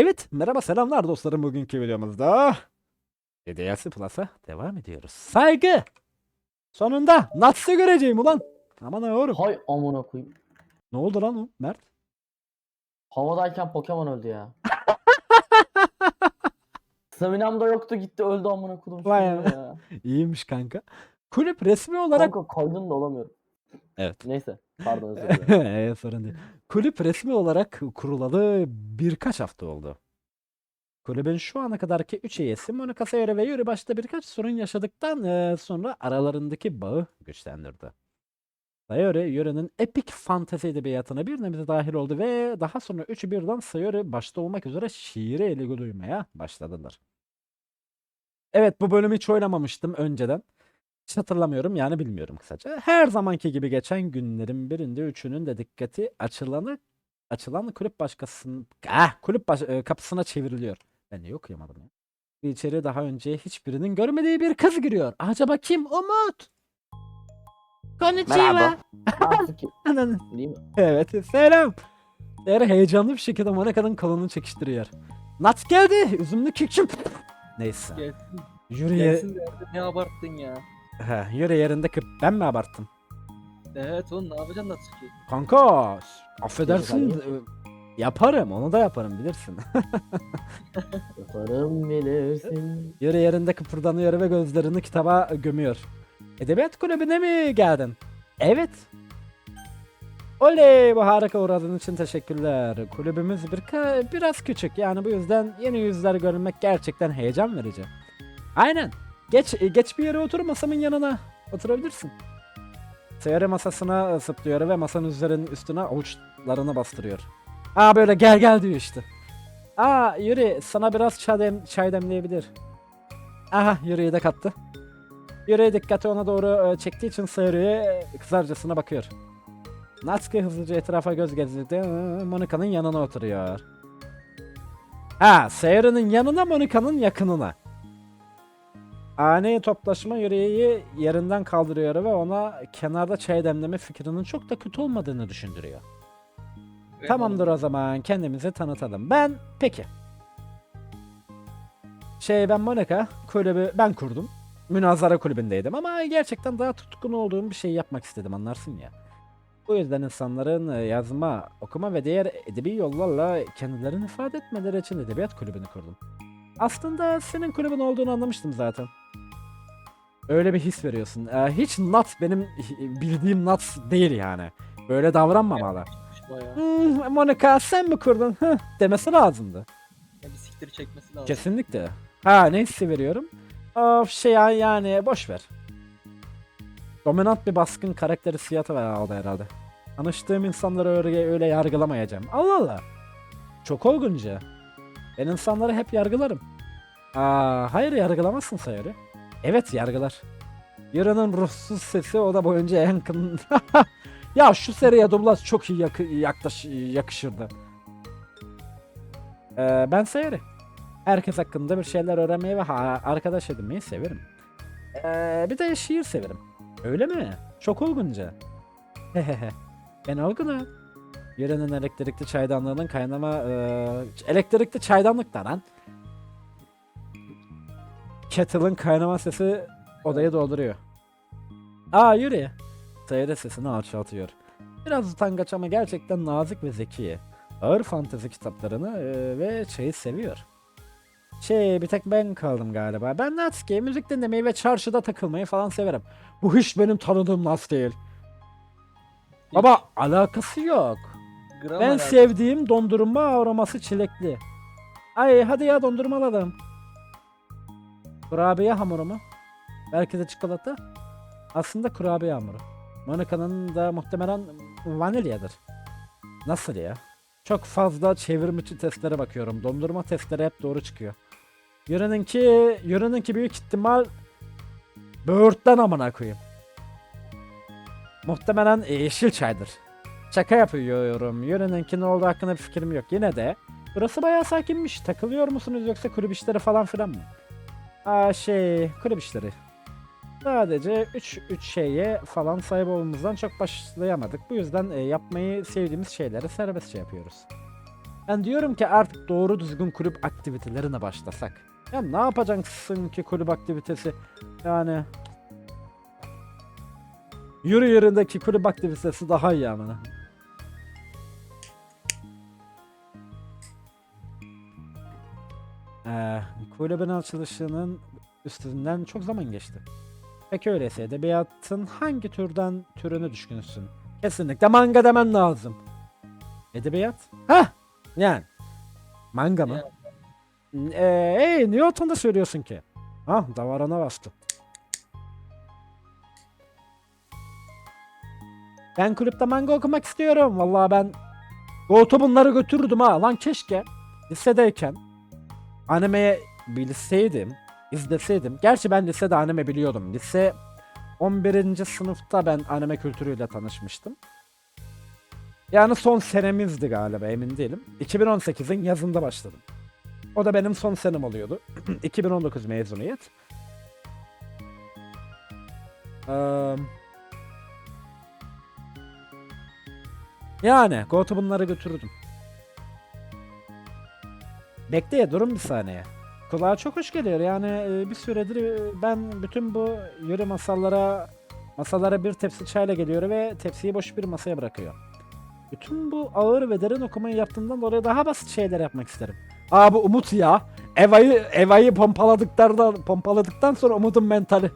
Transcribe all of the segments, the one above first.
Evet, merhaba selamlar dostlarım bugünkü videomuzda. DDLC Plus'a devam ediyoruz. Saygı! Sonunda Nats'ı göreceğim ulan. Aman yavrum. Hay amına koyayım. Ne oldu lan o Mert? Havadayken Pokemon öldü ya. Staminam da yoktu gitti öldü amına koydum. Vay ya. İyiymiş kanka. Kulüp resmi olarak... Kanka kaydın da olamıyorum. Evet. Neyse. Pardon özür dilerim. Ee, sorun değil. Kulüp resmi olarak kurulalı birkaç hafta oldu. Kulübün şu ana kadarki 3 üyesi Monika Sayore ve Yuri başta birkaç sorun yaşadıktan eee, sonra aralarındaki bağı güçlendirdi. Sayore, Yuri'nin epik fantezi edebiyatına bir nebze dahil oldu ve daha sonra üçü birden Sayore başta olmak üzere şiire ilgi duymaya başladılar. Evet bu bölümü hiç oynamamıştım önceden. Hiç hatırlamıyorum yani bilmiyorum kısaca. Her zamanki gibi geçen günlerin birinde üçünün de dikkati açılanı açılan kulüp başkasının ah, kulüp baş- e, kapısına çevriliyor. Ben niye okuyamadım ya? İçeri daha önce hiçbirinin görmediği bir kız giriyor. Acaba kim? Umut. Konnichiwa. Ananı- değil mi? Evet selam. Eğer heyecanlı bir şekilde Monika'nın kolunu çekiştiriyor. Nat geldi. Üzümlü kekçim. Neyse. Gelsin, Yürü, ye- gelsin de ne abarttın ya. He, yürü yerinde kıp. Ben mi abarttım? Evet oğlum ne yapacaksın Natsuki? Kanka affedersin Güzel yaparım onu da yaparım bilirsin. Yaparım bilirsin. Yürü yerinde kıpırdanıyor ve gözlerini kitaba gömüyor. Edebiyat kulübüne mi geldin? Evet. Oley bu harika uğradığın için teşekkürler. Kulübümüz birka- biraz küçük yani bu yüzden yeni yüzler görmek gerçekten heyecan verici. Aynen. Geç geç bir yere otur masamın yanına. Oturabilirsin. Seyre masasına zıplıyor ve masanın üzerinin üstüne avuçlarını bastırıyor. Aa böyle gel gel diyor işte. Aa Yuri sana biraz çay, dem çay demleyebilir. Aha Yuri'yi de kattı. Yuri dikkati ona doğru e, çektiği için Sayuri'ye kızarcasına bakıyor. Natsuki hızlıca etrafa göz gezdirdi. Monika'nın yanına oturuyor. Ha, Sayuri'nin yanına Monika'nın yakınına. Ani toplaşma Yuri'yi yerinden kaldırıyor ve ona kenarda çay demleme fikrinin çok da kötü olmadığını düşündürüyor. Tamamdır o zaman kendimizi tanıtalım. Ben peki. Şey ben Monika kulübü ben kurdum. Münazara kulübündeydim ama gerçekten daha tutkun olduğum bir şey yapmak istedim anlarsın ya. Bu yüzden insanların e, yazma, okuma ve diğer edebi yollarla kendilerini ifade etmeleri için edebiyat kulübünü kurdum. Aslında senin kulübün olduğunu anlamıştım zaten. Öyle bir his veriyorsun. Ee, hiç Nat benim bildiğim Nat değil yani. Böyle davranmamalı. Bayağı. Hmm, Monika sen mi kurdun? Hıh, demesi lazımdı. Ya bir siktir çekmesi lazım. Kesinlikle. Ha ne hissi veriyorum? Of şey ya yani boş ver. Dominant bir baskın karakteri siyatı var aldı herhalde. Tanıştığım insanları öyle, öyle yargılamayacağım. Allah Allah. Çok olgunca. Ben insanları hep yargılarım. Aa, hayır yargılamazsın Sayori. Evet yargılar. Yarının ruhsuz sesi o da boyunca yankın. ya şu seriye dublaj çok iyi yakı- yaktaş yakışırdı. Ee, ben Sayori. Herkes hakkında bir şeyler öğrenmeyi ve arkadaş edinmeyi severim. Ee, bir de şiir severim. Öyle mi? Çok olgunca. Hehehe. ben olgunum. Yörenin elektrikli çaydanlığının kaynama... eee, elektrikli çaydanlık da lan. Kettle'ın kaynama sesi odayı dolduruyor. Aa yürü. Sayıda sesini alçaltıyor. Biraz utangaç ama gerçekten nazik ve zeki. Ağır fantezi kitaplarını eee, ve çayı seviyor. Şey bir tek ben kaldım galiba. Ben Natsuki müzik dinlemeyi ve çarşıda takılmayı falan severim. Bu hiç benim tanıdığım Nats değil. Baba alakası yok. Gram Ben alakası- sevdiğim dondurma aroması çilekli. Ay hadi ya dondurma alalım. Kurabiye hamuru mu? Belki de çikolata. Aslında kurabiye hamuru. Monika'nın da muhtemelen vanilyadır. Nasıl ya? Çok fazla çevirmiçi testlere bakıyorum. Dondurma testleri hep doğru çıkıyor. Yöreninki, yöreninki büyük ihtimal böğürtten amına koyayım. Muhtemelen e, yeşil çaydır. Şaka yapıyorum. Yöreninki ne olduğu hakkında bir fikrim yok. Yine de burası bayağı sakinmiş. Takılıyor musunuz yoksa kulüp işleri falan filan mı? Aa şey kulüp işleri. Sadece 3 3 şeye falan sahip olmamızdan çok başlayamadık. Bu yüzden e, yapmayı sevdiğimiz şeyleri serbestçe yapıyoruz. Ben diyorum ki artık doğru düzgün kulüp aktivitelerine başlasak. Ya ne yapacaksın ki kulüp aktivitesi? Yani yürü yüründeki kulüp aktivitesi daha iyi amına. Ee, kulübün açılışının üstünden çok zaman geçti. Peki öyleyse edebiyatın hangi türden türünü düşkünsün? Kesinlikle manga demen lazım. Edebiyat? Hah! Yani. Manga mı? Eee hey, niye otunda söylüyorsun ki? Ha, davarana bastı. Ben kulüpte manga okumak istiyorum. Vallahi ben Goto bunları götürürdüm ha. Lan keşke lisedeyken animeye bilseydim, izleseydim. Gerçi ben lisede anime biliyordum. Lise 11. sınıfta ben anime kültürüyle tanışmıştım. Yani son senemizdi galiba emin değilim. 2018'in yazında başladım. O da benim son senem oluyordu. 2019 mezuniyet. Eee, yani Goto bunları götürürdüm. Bekle durun bir saniye. Kulağa çok hoş geliyor yani e, bir süredir e, ben bütün bu yürü masallara masalara bir tepsi çayla geliyor ve tepsiyi boş bir masaya bırakıyor. Bütün bu ağır ve derin okumayı yaptığımdan dolayı daha basit şeyler yapmak isterim. Aa bu Umut ya. Eva'yı Eva'yı pompaladıktan pompaladıktan sonra Umut'un mentali.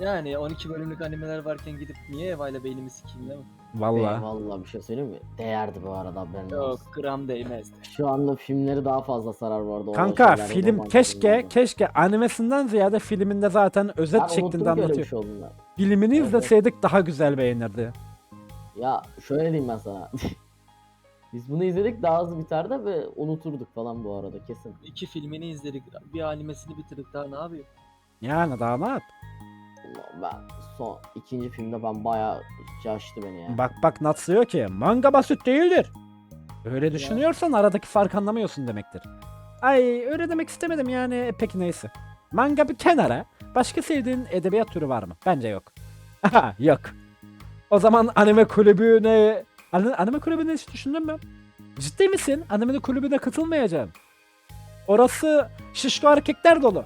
Yani 12 bölümlük animeler varken gidip niye Eva ile beynimi sikeyim değil mi? Vallahi. Vallahi bir şey söyleyeyim mi? Değerdi bu arada ben. Yok gram değmezdi. Şu anda filmleri daha fazla sarar bu arada. Kanka şeyler, film keşke filmlerden. keşke animesinden ziyade filminde zaten özet Ben şeklinde anlatıyor. şey. Filmini Evet. izleseydik daha güzel beğenirdi. Ya şöyle diyeyim ben sana. Biz bunu izledik daha hızlı biterdi ve unuturduk falan bu arada kesin. İki filmini izledik. Bir animesini bitirdik daha ne yapayım? Yani daha ne yap? Ben son ikinci filmde ben bayağı şaştı beni ya. Bak bak Nats diyor ki manga basit değildir. Öyle düşünüyorsan aradaki fark anlamıyorsun demektir. Ay öyle demek istemedim yani peki neyse. Manga bir kenara. Başka sevdiğin edebiyat türü var mı? Bence yok. Aha yok. O zaman anime kulübüne... Ani- Anime kulübüne hiç düşündün mü? Ciddi misin? Anime kulübüne katılmayacağım. Orası şişko erkekler dolu.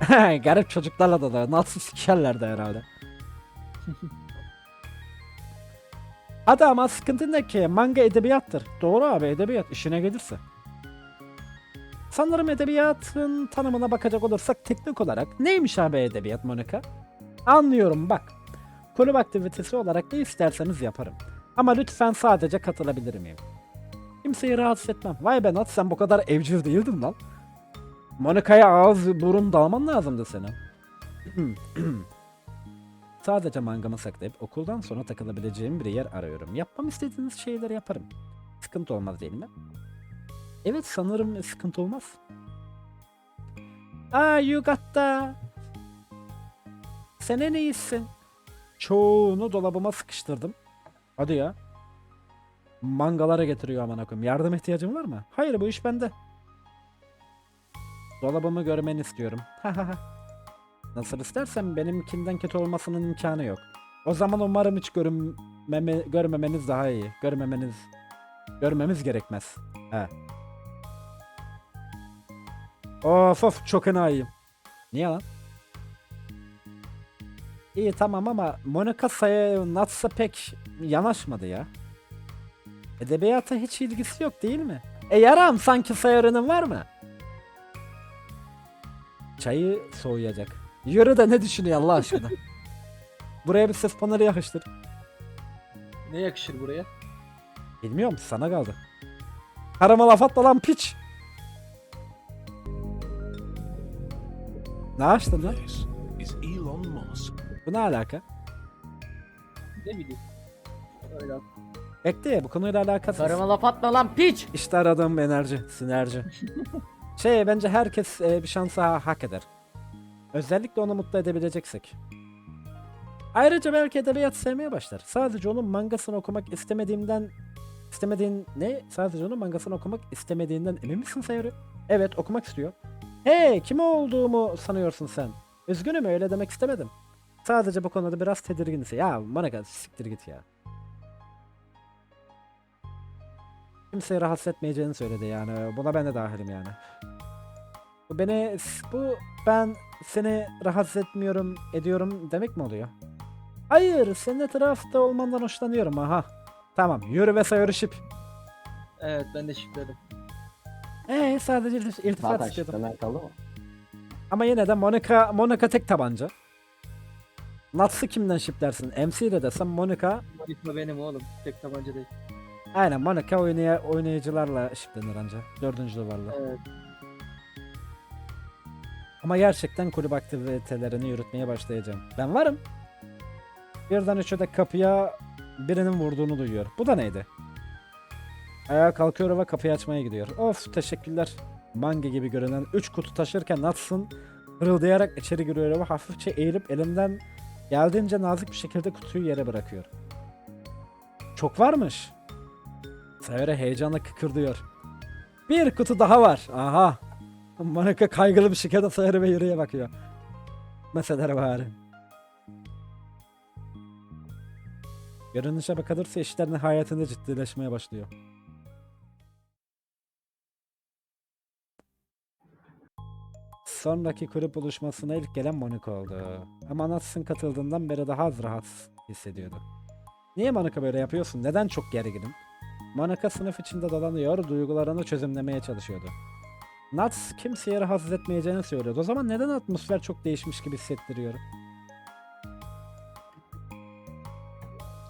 Garip çocuklarla dolu. Nasıl sikerlerdi herhalde. Hadi ama sıkıntı ne ki? Manga edebiyattır. Doğru abi edebiyat işine gelirse. Sanırım edebiyatın tanımına bakacak olursak teknik olarak neymiş abi edebiyat Monika? Anlıyorum bak. Kulüp aktivitesi olarak ne isterseniz yaparım. Ama lütfen sadece katılabilir miyim? Kimseyi rahatsız etmem. Vay be Nat sen bu kadar evcil değildin lan. Monika'ya ağız burun dalman lazımdı senin. Sadece mangamı saklayıp okuldan sonra takılabileceğim bir yer arıyorum. Yapmam istediğiniz şeyleri yaparım. Sıkıntı olmaz değil mi? Evet sanırım sıkıntı olmaz. Aa Yugat'ta. Sen en iyisin. Çoğunu dolabıma sıkıştırdım. Hadi ya. Mangalara getiriyor aman koyayım. Yardım ihtiyacın var mı? Hayır bu iş bende. Dolabımı görmeni istiyorum. Nasıl istersen benimkinden kötü olmasının imkanı yok. O zaman umarım hiç görünmeme, görmemeniz daha iyi. Görmemeniz görmemiz gerekmez. He. Of of çok enayiyim. Niye lan? İyi tamam ama Monika Say'a Nats'a pek yanaşmadı ya. Edebiyata hiç ilgisi yok değil mi? E yaram sanki Sayarı'nın var mı? Çayı soğuyacak. Yürü de ne düşünüyor Allah aşkına? Buraya bir ses paneli yakıştır. Ne yakışır buraya? Bilmiyorum sana kaldı. Karıma laf atma lan piç. Ne açtın lan? This is Elon Musk. Bu ne alaka? Ne bileyim. Öyle Bekle bu konuyla alakasız. Karıma laf atma lan piç! İşte aradığım enerji, sinerji. şey bence herkes e, bir şansı ha- hak eder. Özellikle onu mutlu edebileceksek. Ayrıca belki edebiyat sevmeye başlar. Sadece onun mangasını okumak istemediğimden istemediğin ne? Sadece onun mangasını okumak istemediğinden emin misin Sayori? Evet okumak istiyor. Hey kim olduğumu sanıyorsun sen? Üzgünüm öyle demek istemedim. Sadece bu konuda biraz tedirginiz. Ya Monika siktir git ya. Kimseyi rahatsız etmeyeceğini söyledi yani. Buna ben de dahilim yani. Bu beni bu ben seni rahatsız etmiyorum ediyorum demek mi oluyor? Hayır, senin etrafta olmandan hoşlanıyorum aha. Tamam, yürü ve sayı şip. Evet ben de şifledim. Ee sadece iltif- iltifat Zaten istiyordum. şifreler kaldı mı? Ama yine de Monica, Monica tek tabanca. Nats'ı kimden şiplersin? MC de desem Monica. Monika benim oğlum. Tek tabanca değil. Aynen Monica oynaya, oynayıcılarla şiplenir anca. Dördüncü duvarla. Evet. Ama gerçekten kulüp aktivitelerini yürütmeye başlayacağım. Ben varım. Birden üçü de kapıya birinin vurduğunu duyuyor. Bu da neydi? Ayağa kalkıyor ve kapıyı açmaya gidiyor. Of teşekkürler. Manga gibi görünen 3 kutu taşırken Natsun hırıldayarak içeri giriyor ve hafifçe eğilip elinden geldiğince nazik bir şekilde kutuyu yere bırakıyor. Çok varmış. Sayore heyecanla kıkırdıyor. Bir kutu daha var. Aha. Monika kaygılı bir şekilde Sayore ve yürüye bakıyor. Meseleler bari. Görünüşe bakılırsa işler nihayetinde ciddileşmeye başlıyor. Sonraki kulüp buluşmasına ilk gelen Monika oldu. Ama Natsun katıldığından beri daha az rahat hissediyordu. Niye Monika böyle yapıyorsun? Neden çok gerginim? Monika sınıf içinde dolanıyor, duygularını çözümlemeye çalışıyordu. Nats kimseye rahatsız etmeyeceğini söylüyordu. O zaman neden atmosfer çok değişmiş gibi hissettiriyor?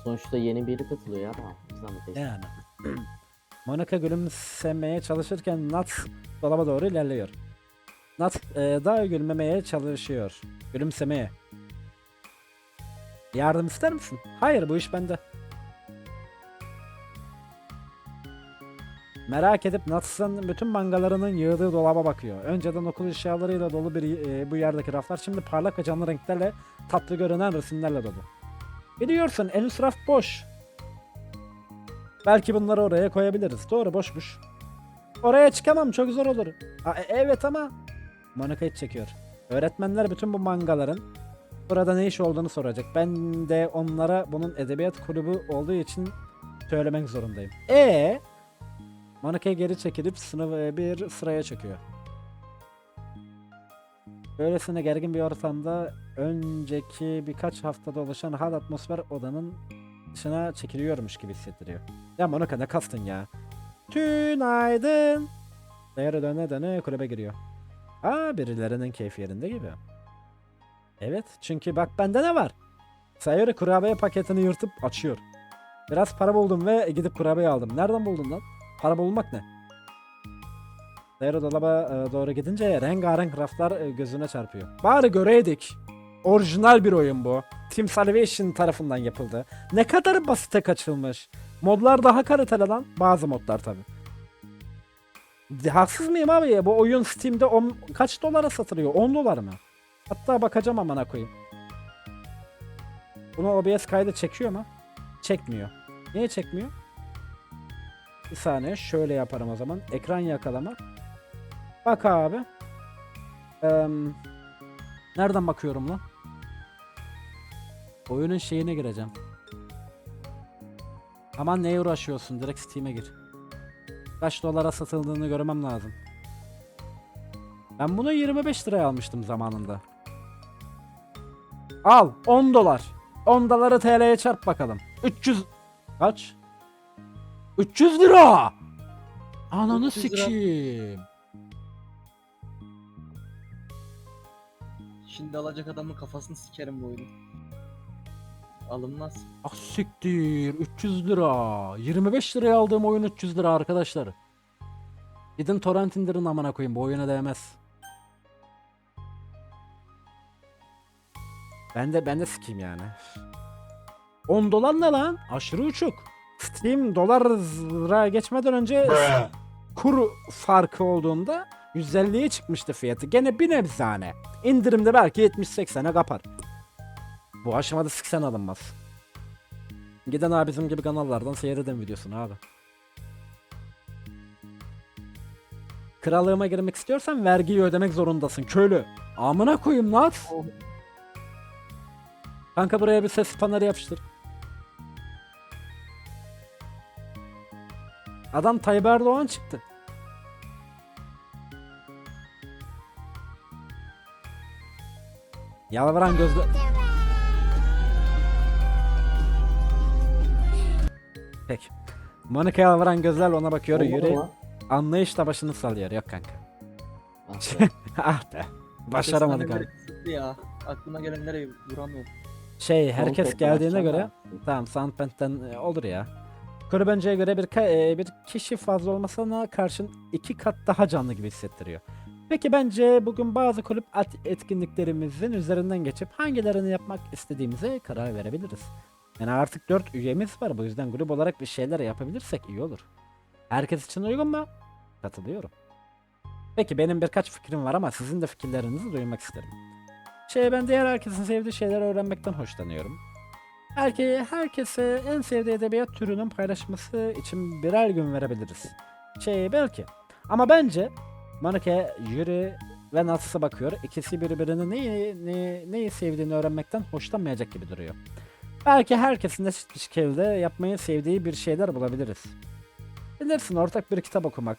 Sonuçta yeni biri katılıyor ama. Zahmet değil. Yani. Monica gülümsemeye çalışırken Nat dolaba doğru ilerliyor. Nat e, daha gülmemeye çalışıyor. Gülümsemeye. Yardım ister misin? Hayır bu iş bende. Merak edip Nats'ın bütün mangalarının yığdığı dolaba bakıyor. Önceden okul eşyalarıyla dolu bir e, bu yerdeki raflar şimdi parlak ve canlı renklerle tatlı görünen resimlerle dolu. Biliyorsun en üst raf boş. Belki bunları oraya koyabiliriz. Doğru boşmuş. Oraya çıkamam çok zor olur. Aa, e- evet ama Monica hiç çekiyor. Öğretmenler bütün bu mangaların burada ne iş olduğunu soracak. Ben de onlara bunun edebiyat kulübü olduğu için söylemek zorundayım. E Monica geri çekilip sınıf bir sıraya çöküyor. Böylesine gergin bir ortamda önceki birkaç haftada oluşan hal atmosfer odanın dışına çekiliyormuş gibi hissettiriyor. Ya Monika ne kastın ya? Tünaydın. Değeri döne döne kulübe giriyor. Aa birilerinin keyfi yerinde gibi. Evet çünkü bak bende ne var? Sayori kurabiye paketini yırtıp açıyor. Biraz para buldum ve gidip kurabiye aldım. Nereden buldun lan? Para bulmak ne? Sayori dolaba e, doğru gidince rengarenk raflar e, gözüne çarpıyor. Bari göreydik. Orijinal bir oyun bu. Team Salvation tarafından yapıldı. Ne kadar basite kaçılmış. Modlar daha kaliteli lan. Bazı modlar tabi. Haksız mıyım abi ya? Bu oyun Steam'de on, kaç dolara satılıyor? 10 dolar mı? Hatta bakacağım amına koyayım. Bunu OBS kaydı çekiyor mu? Çekmiyor. Niye çekmiyor? Bir saniye şöyle yaparım o zaman. Ekran yakalama. Bak abi. Eee, nereden bakıyorum lan? Oyunun şeyine gireceğim. Aman neye uğraşıyorsun? Direkt Steam'e gir. Kaç dolara satıldığını görmem lazım. Ben bunu 25 liraya almıştım zamanında. Al 10 dolar. 10 doları TL'ye çarp bakalım. 300 kaç? 300 lira. Ananı 300 lira. sikeyim. Şimdi alacak adamın kafasını sikerim bu oyunu. Alınmaz. Ah siktir 300 lira. 25 liraya aldığım oyun 300 lira arkadaşlar. Gidin torrent indirin amına koyayım bu oyuna değmez. Ben de ben de sikeyim yani. 10 dolar ne lan? Aşırı uçuk. Steam dolar lira geçmeden önce kur farkı olduğunda 150'ye çıkmıştı fiyatı. Gene bir nebzane. İndirimde belki 70-80'e kapar. Bu aşamada siksen alınmaz. Giden abi bizim gibi kanallardan seyredin videosunu abi. Krallığıma girmek istiyorsan vergiyi ödemek zorundasın köylü. Amına koyayım Nat. Kanka buraya bir ses paneli yapıştır. Adam Tayyip Erdoğan çıktı. Yalvaran gözle... Peki. Monika yalvaran gözlerle ona bakıyor. Olmadı Yuri mı? anlayışla başını sallıyor. Yok kanka. Ah be. ah be. Başaramadık abi. Ya. Aklıma gelenlere vuramıyorum. Şey herkes geldiğine göre tamam Soundband'den e, olur ya. Kulübenceye göre bir, e, bir kişi fazla olmasına karşın iki kat daha canlı gibi hissettiriyor. Peki bence bugün bazı kulüp etkinliklerimizin üzerinden geçip hangilerini yapmak istediğimize karar verebiliriz. Yani artık 4 üyemiz var bu yüzden grup olarak bir şeyler yapabilirsek iyi olur. Herkes için uygun mu? Katılıyorum. Peki benim birkaç fikrim var ama sizin de fikirlerinizi duymak isterim. Şey ben diğer herkesin sevdiği şeyleri öğrenmekten hoşlanıyorum. Belki herkese en sevdiği edebiyat türünün paylaşması için birer gün verebiliriz. Şey belki. Ama bence Monika, Yuri ve Nats'a bakıyor. İkisi birbirinin neyi, neyi, neyi sevdiğini öğrenmekten hoşlanmayacak gibi duruyor. Belki herkesin eşit bir şekilde yapmayı sevdiği bir şeyler bulabiliriz. Bilirsin ortak bir kitap okumak.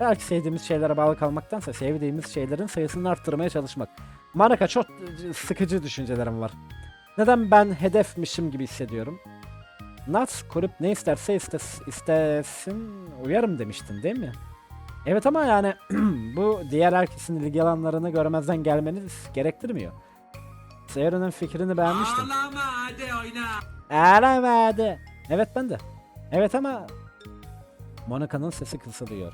Belki sevdiğimiz şeylere bağlı kalmaktansa sevdiğimiz şeylerin sayısını arttırmaya çalışmak. Monika çok sıkıcı düşüncelerim var. Neden ben hedefmişim gibi hissediyorum? Nats kulüp ne isterse istes, istesin uyarım demiştin değil mi? Evet ama yani bu diğer herkesin ilgi alanlarını görmezden gelmeniz gerektirmiyor. Seyir'in fikrini beğenmiştim. Ağlama hadi oyna. Ağlama hadi. Evet ben de. Evet ama Monika'nın sesi kısılıyor.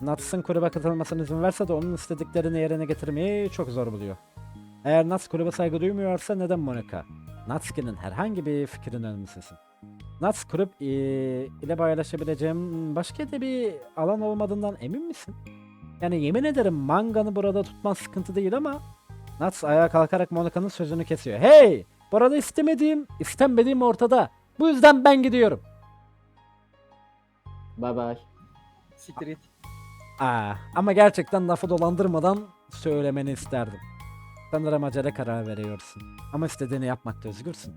Nats'ın kulübe katılmasına izin verse de onun istediklerini yerine getirmeyi çok zor buluyor. Eğer Nats kulübe saygı duymuyorsa neden Monika? Natski'nin herhangi bir fikrinin önemsesin. Nats kulüp eee, ile paylaşabileceğim başka da bir alan olmadığından emin misin? Yani yemin ederim manganı burada tutman sıkıntı değil ama Nats ayağa kalkarak Monika'nın sözünü kesiyor. Hey! Burada istemediğim, istenmediğim ortada. Bu yüzden ben gidiyorum. Bye bye. Siktir git. Aa, ama gerçekten lafı dolandırmadan söylemeni isterdim. Sanırım acele karar veriyorsun. Ama istediğini yapmakta özgürsün.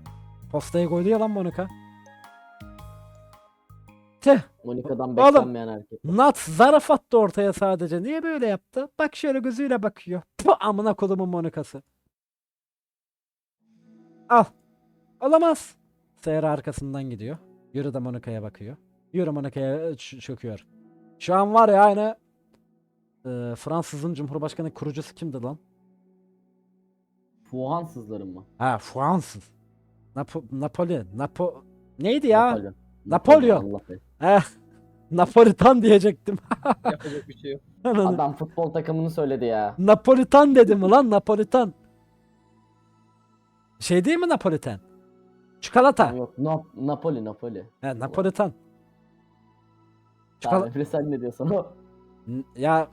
Postayı koydu lan Monika. Tüh, Monika'dan beklenmeyen hareket. Nat zarf attı ortaya sadece. Niye böyle yaptı? Bak şöyle gözüyle bakıyor. Puh, amına kolumun Monikası. Al. Olamaz. Seyra arkasından gidiyor. Yürü de Monika'ya bakıyor. Yürü Monika'ya ç- çöküyor. Şu an var ya aynı e, Fransız'ın Cumhurbaşkanı kurucusu kimdi lan? Fuhansızların mı? Ha Fransız. Napo Napoli. Napo neydi ya? Napolyon. Napolyon. Allah be. Eh, Napolitan diyecektim. Yapacak bir şey yok. Adam futbol takımını söyledi ya. Napolitan dedim ulan Napolitan. Şey değil mi Napolitan? Çikolata. Yok Nap Napoli Napoli. He, Napolitan. Çikolata. Tamam sen ne diyorsun Ya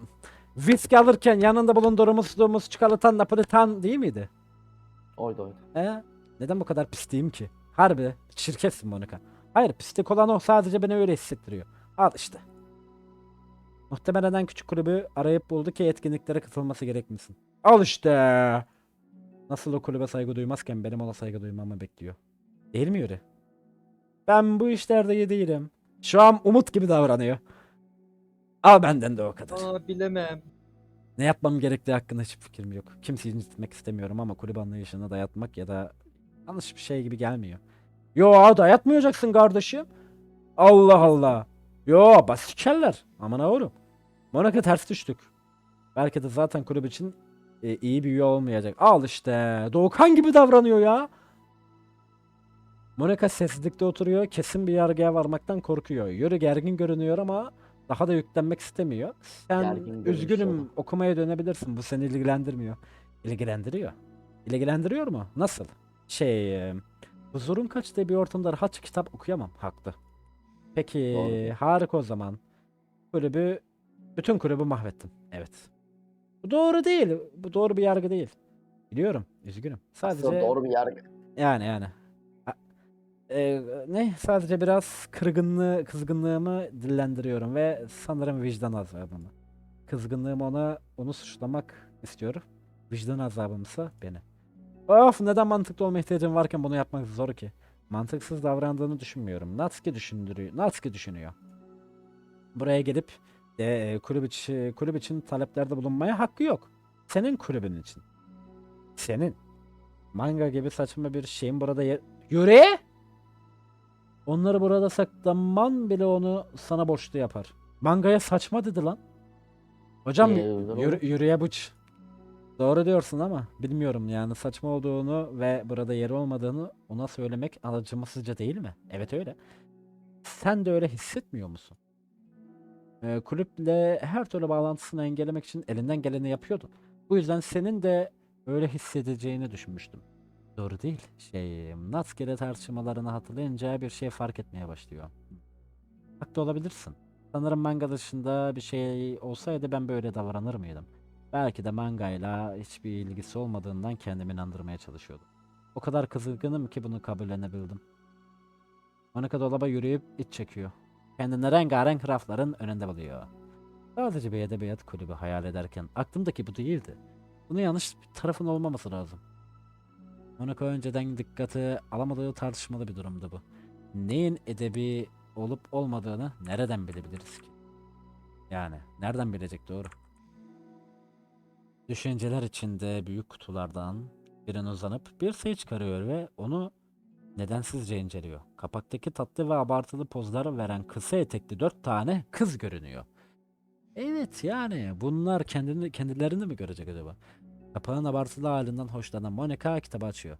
viski alırken yanında bulundurduğumuz çikolatan Napolitan değil miydi? Oydu oydu. He? Neden bu kadar pis diyeyim ki? Harbi çirkefsin Monika. Hayır pislik olan o sadece beni öyle hissettiriyor. Al işte. Muhtemelen en küçük kulübü arayıp buldu ki etkinliklere katılması gerekmesin. Al işte. Nasıl o kulübe saygı duymazken benim ona saygı duymamı bekliyor. Değil mi Yuri? Ben bu işlerde iyi değilim. Şu an Umut gibi davranıyor. Al benden de o kadar. Aa bilemem. Ne yapmam gerektiği hakkında hiçbir fikrim yok. Kimseyi incitmek istemiyorum ama kulüp anlayışına dayatmak ya da yanlış bir şey gibi gelmiyor. Yo dayatmayacaksın kardeşim. Allah Allah. Yo basikerler. Aman oğlum. Monaco ters düştük. Belki de zaten kulüp için e, iyi bir üye olmayacak. Al işte. Doğukan gibi davranıyor ya. Monaco sessizlikte oturuyor. Kesin bir yargıya varmaktan korkuyor. Yürü gergin görünüyor ama daha da yüklenmek istemiyor. Sen Gergin görünüş üzgünüm okumaya dönebilirsin. Bu seni ilgilendirmiyor. İlgilendiriyor. İlgilendiriyor mu? Nasıl? Şey, e, huzurun kaçtığı bir ortamda rahatça kitap okuyamam. Haklı. Peki, Doğru. harika o zaman. Kulübü, bütün kulübü mahvettim. Evet. Bu doğru değil. Bu doğru bir yargı değil. Biliyorum. Üzgünüm. Sadece Aslında doğru bir yargı. yani yani. E, ne? Sadece biraz kırgınlığı, kızgınlığımı dillendiriyorum ve sanırım vicdan azabımı. Kızgınlığım ona onu suçlamak istiyorum. Vicdan azabımsa beni. Of neden mantıklı olma ihtiyacım varken bunu yapmak zor ki? Mantıksız davrandığını düşünmüyorum. Natsuki düşündürüyor. Natsuki düşünüyor. buraya gelip de e, kulüp, içi, kulüp için taleplerde bulunmaya hakkı yok. Senin kulübün için. Senin. Manga gibi saçma bir şeyin burada yer... Yürü! Onları burada saklaman bile onu sana borçlu yapar. Mangaya saçma dedi lan. Hocam Niye öyle yürü, yürüye bıç. Doğru diyorsun ama bilmiyorum yani saçma olduğunu ve burada yeri olmadığını ona söylemek acımasızca değil mi? Evet öyle. Sen de öyle hissetmiyor musun? Ee, kulüple her türlü bağlantısını engellemek için elinden geleni yapıyordu. Bu yüzden senin de öyle hissedeceğini düşünmüştüm. Doğru değil. Şey, Natsuki'yle tartışmalarını hatırlayınca bir şey fark etmeye başlıyor. Haklı olabilirsin. Sanırım manga dışında bir şey olsaydı ben böyle davranır mıydım? Belki de mangayla hiçbir ilgisi olmadığından kendimi inandırmaya çalışıyordum. O kadar kızgınım ki bunu kabullenebildim. Monika dolaba yürüyüp iç çekiyor. Kendini rengarenk rafların önünde buluyor. Sadece bir edebiyat kulübü hayal ederken aklımdaki bu değildi. Bunun yanlış bir tarafın olmaması lazım. Monika önceden dikkati alamadığı tartışmalı bir durumdu bu. Neyin edebi olup olmadığını nereden bilebiliriz ki? Yani nereden bilecek doğru? Düşünceler içinde büyük kutulardan birine uzanıp bir sayı çıkarıyor ve onu nedensizce inceliyor. Kapaktaki tatlı ve abartılı pozlar veren kısa etekli dört tane kız görünüyor. Evet yani bunlar kendini kendilerini mi görecek acaba? Kapağın abartılı halinden hoşlanan Monica kitabı açıyor.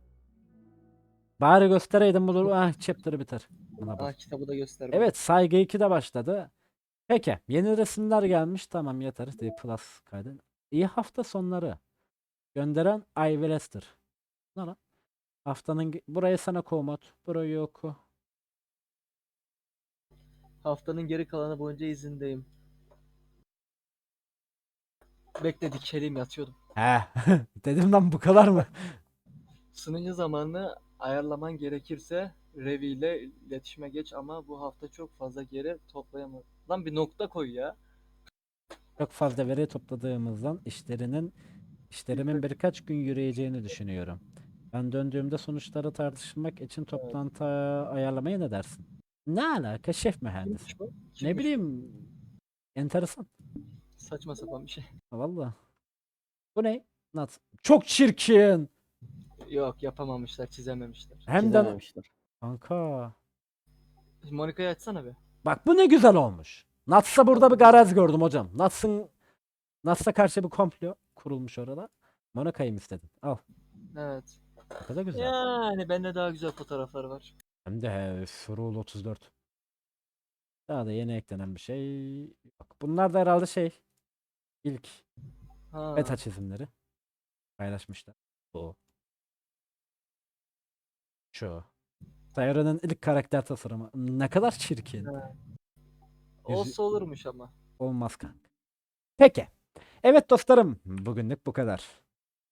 Bari göstereydim bunu. Ah chapter'ı biter. Buna bak. Aa kitabı da göster. bana. Evet saygı 2 de başladı. Peki yeni resimler gelmiş. Tamam yeter. D plus kaydın. İyi hafta sonları. Gönderen Ivy Lester. Ne lan? Haftanın ge- buraya sana komut. Burayı oku. Haftanın geri kalanı boyunca izindeyim. Bekle dikeleyim yatıyordum. He. Dedim lan bu kadar mı? Sınıcı zamanını ayarlaman gerekirse Revi ile iletişime geç ama bu hafta çok fazla geri toplayamadım. Lan bir nokta koy ya. Çok fazla veri topladığımızdan işlerinin işlerimin birkaç gün yürüyeceğini düşünüyorum. Ben döndüğümde sonuçları tartışmak için toplantı ayarlamaya ne dersin? Ne alaka şef mühendis? Kimmiş bu? Ne Kimmiş? bileyim. Enteresan. Saçma sapan bir şey. Valla. Bu ne? Nat. Çok çirkin. Yok yapamamışlar, çizememişler. Hem de Çizememişler. kanka. Monika'yı açsana be. Bak bu ne güzel olmuş. Nats'a burada bir garaj gördüm hocam. Nats'ın Nats'a karşı bir komplo kurulmuş orada. Monika'yı mı istedin? Al. Evet. Ne kadar güzel. Yani bende daha güzel fotoğraflar var. Hem de he, Rule 34. Daha da yeni eklenen bir şey yok. Bunlar da herhalde şey ilk Ha. beta çizimleri paylaşmışlar. Bu. Şu. Sayora'nın ilk karakter tasarımı. Ne kadar çirkin. Ha. Olsa olurmuş ama. Olmaz kanka. Peki. Evet dostlarım. Bugünlük bu kadar.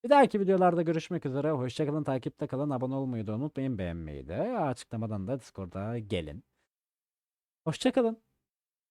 Bir dahaki videolarda görüşmek üzere. Hoşçakalın. Takipte kalın. Abone olmayı da unutmayın. Beğenmeyi de. Açıklamadan da Discord'a gelin. Hoşçakalın.